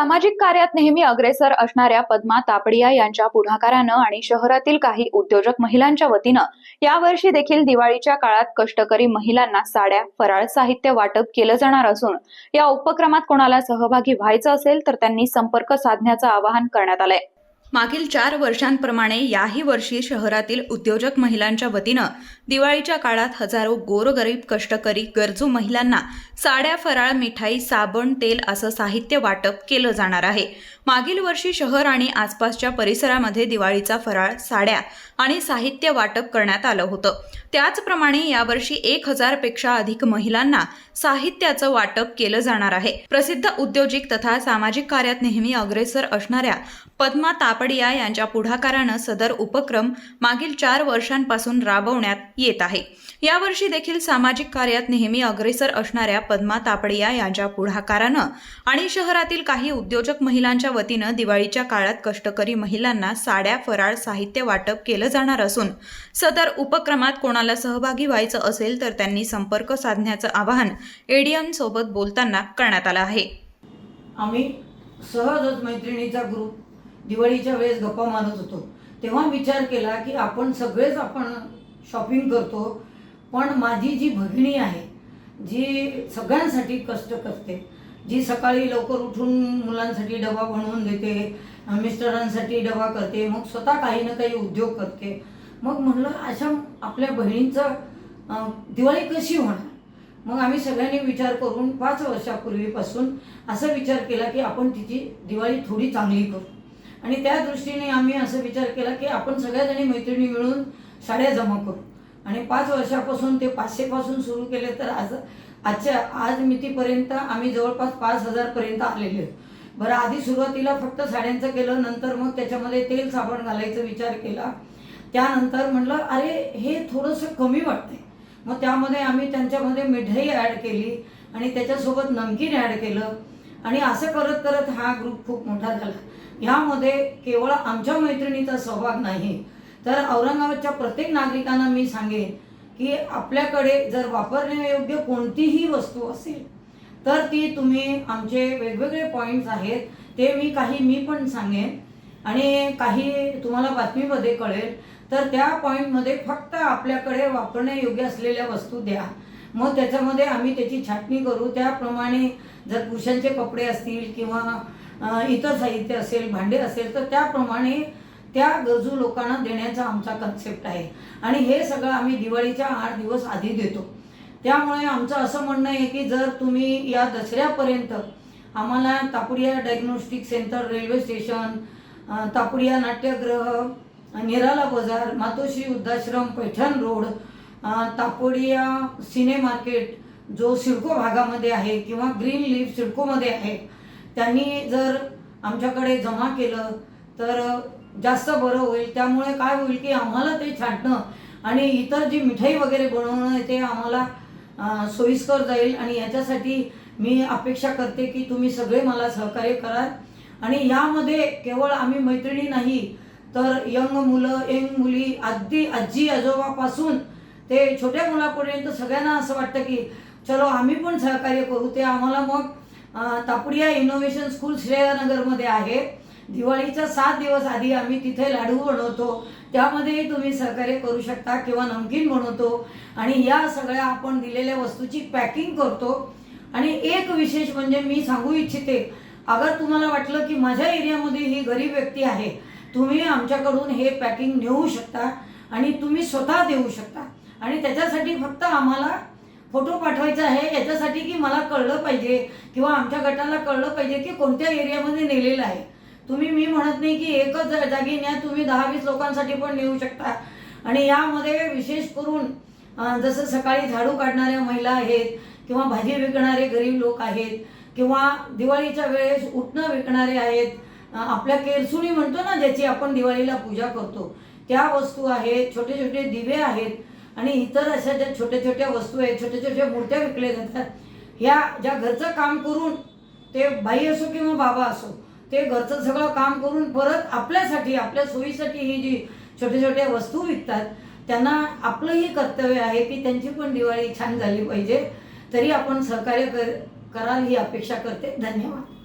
सामाजिक कार्यात नेहमी अग्रेसर असणाऱ्या पद्मा तापडिया यांच्या पुढाकारानं आणि शहरातील काही उद्योजक महिलांच्या वतीनं यावर्षी देखील दिवाळीच्या काळात कष्टकरी महिलांना साड्या फराळ साहित्य वाटप केलं जाणार असून या उपक्रमात कोणाला सहभागी व्हायचं असेल तर त्यांनी संपर्क साधण्याचं आवाहन करण्यात आलंय. मागील चार वर्षांप्रमाणे याही वर्षी शहरातील उद्योजक महिलांच्या वतीनं दिवाळीच्या काळात हजारो गोरगरीब कष्टकरी गरजू महिलांना साड्या फराळ मिठाई साबण तेल असं साहित्य वाटप केलं जाणार आहे. मागील वर्षी शहर आणि आसपासच्या परिसरामध्ये दिवाळीचा फराळ साड्या आणि साहित्य वाटप करण्यात आलं होतं. त्याचप्रमाणे यावर्षी एक हजारपेक्षा अधिक महिलांना साहित्याचं वाटप केलं जाणार आहे. प्रसिद्ध उद्योजिक तथा सामाजिक कार्यात नेहमी अग्रेसर असणाऱ्या पद्मा तापडिया यांच्या पुढाकारानं सदर उपक्रम मागील चार वर्षांपासून राबवण्यात येत आहे. यावर्षी देखील सामाजिक कार्यात नेहमी अग्रेसर असणाऱ्या पद्मा तापडिया यांच्या पुढाकारानं आणि शहरातील काही उद्योजक महिलांच्या वतीनं दिवाळीच्या काळात कष्टकरी महिलांना साड्या फराळ साहित्य वाटप केलं जाणार असून सदर उपक्रमात कोणाला सहभागी व्हायचं असेल तर त्यांनी संपर्क साधण्याचं आवाहन एडीएम सोबत बोलताना करण्यात आलं आहे. आम्ही सहजच मैत्रिणीचा ग्रुप दिवाळीच्या वेळेस गप्पा मारत होतो. तेव्हा विचार केला की आपण सगळेच आपण शॉपिंग करतो पण माझी जी भगिणी आहे जी सगळ्यांसाठी कष्ट करते जी सकाळी लवकर उठून मुलांसाठी डबा बनवून देते मिस्टरांसाठी डबा करते मग स्वतः काही ना काही उद्योग करते. मग म्हणलं अशा आपल्या बहिणींचं दिवाळी कशी होणार? मग आम्ही सगळ्यांनी विचार करून पाच वर्षापूर्वीपासून असा विचार केला की आपण तिची दिवाळी थोडी चांगली करू. आणि त्या दृष्टीने आम्ही असं विचार केला की आपण सगळ्याजणी मैत्रिणी मिळून साड्या जमा करू. आणि पाच वर्षापासून ते पाचशेपासून सुरू केले तर आज आजच्या आज मितीपर्यंत आम्ही जवळपास पाच हजारपर्यंत आलेले आहोत. बरं आधी सुरुवातीला फक्त साड्यांचं केलं नंतर मग त्याच्यामध्ये तेल साबण घालायचा विचार केला. त्यानंतर म्हटलं अरे हे थोडंसं कमी वाटते मग त्यामध्ये आम्ही त्यांच्यामध्ये मिठाई ॲड केली आणि त्याच्यासोबत नमकीन ॲड केलं. आणि असं करत करत हा ग्रुप खूप मोठा झाला. ह्यामध्ये केवळ आमच्या मैत्रिणीचा सहभाग नाही. तर औरंगाबादच्या प्रत्येक नागरिकांना मी सांगेन की आपल्याकडे जर वापरण्यायोग्य कोणतीही वस्तू असेल तर ती तुम्ही आमचे वेगवेगळे पॉईंट्स आहेत ते मी काही मी पण सांगेन. आणि काही तुम्हाला बातमीमध्ये कळेल तर त्या पॉईंटमध्ये फक्त आपल्याकडे वापरण्यायोग्य असलेल्या वस्तू द्या. मग त्याच्यामध्ये आम्ही त्याची छाटणी करू. त्याप्रमाणे जर पुरुषांचे कपडे असतील किंवा इतर साहित्य असेल भांडे असेल तर त्याप्रमाणे त्या गरजू लोकांना देण्याचा आमचा कन्सेप्ट आहे. आणि हे सगळं आम्ही दिवाळीच्या आठ दिवस आधी देतो. त्यामुळे आमचं असं म्हणणं आहे की जर तुम्ही या दसऱ्यापर्यंत आम्हाला Tapuria diagnostic centre railway station Tapuria नाट्यगृह निराला बाजार मातोश्री वृद्धाश्रम Paithan road Tapuria Tapodia cine market जो सिडको भागामध्ये आहे किंवा ग्रीन लीफ सिडकोमध्ये आहे त्यांनी जर आमच्याकडे जमा केलं तर जास्त बरं होईल. त्यामुळे काय होईल की आम्हाला ते छाटणं आणि इतर जी मिठाई वगैरे बनवणं ते आम्हाला सोयीस्कर जाईल. आणि याच्यासाठी मी अपेक्षा करते की तुम्ही सगळे मला सहकार्य कराल. आणि यामध्ये केवळ आम्ही मैत्रिणी नाही तर यंग मुलं यंग मुली अगदी आजी आजोबापासून ते छोट्या मुलापर्यंत सगळ्यांना असं वाटतं की चलो आम्ही पण सहकार्य करू. ते आम्हाला मग तापडिया इनोव्हेशन स्कूल श्रेयनगरमध्ये आहे. दिवाळीच्या सात दिवस आधी आम्ही तिथे लाडू बनवतो. त्यामध्येही तुम्ही सहकार्य करू शकता किंवा नमकीन बनवतो. आणि या सगळ्या आपण दिलेल्या वस्तूची पॅकिंग करतो. आणि एक विशेष म्हणजे मी सांगू इच्छिते अगर तुम्हाला वाटलं की माझ्या एरियामध्ये ही गरीब व्यक्ती आहे तुम्ही आमच्याकडून हे पॅकिंग नेऊ शकता आणि तुम्ही स्वतः देऊ शकता. आणि त्याच्यासाठी फक्त आम्हाला फोटो पाठवायचा आहे याच्यासाठी की मला कळलं पाहिजे किंवा आमच्या गटाला कळलं पाहिजे की कोणत्या एरियामध्ये नेलेलं आहे. तुम्ही मी म्हणत नाही की एकच जागी न्या तुम्ही दहा वीस लोकांसाठी पण नेऊ शकता. आणि यामध्ये विशेष करून जसं सकाळी झाडू काढणाऱ्या महिला आहेत किंवा भाजी विकणारे गरीब लोक आहेत किंवा दिवाळीच्या वेळेस उठणं विकणारे आहेत आपल्या केरसुणी म्हणतो ना ज्याची आपण दिवाळीला पूजा करतो. त्या वस्तू आहेत छोटे छोटे दिवे आहेत आणि इतर अशा ज्या छोट्या छोट्या वस्तू आहेत छोट्या छोट्या मूर्त्या विकल्या जातात या ज्या घरचं काम करून ते बाई असो किंवा बाबा असो ते घरचं सगळं काम करून परत आपल्यासाठी आपल्या सोयीसाठी ही जी छोट्या छोट्या वस्तू विकतात त्यांना आपलंही कर्तव्य आहे की त्यांची पण दिवाळी छान झाली पाहिजे. तरी आपण सहकार्य कर कराल ही अपेक्षा करते. धन्यवाद.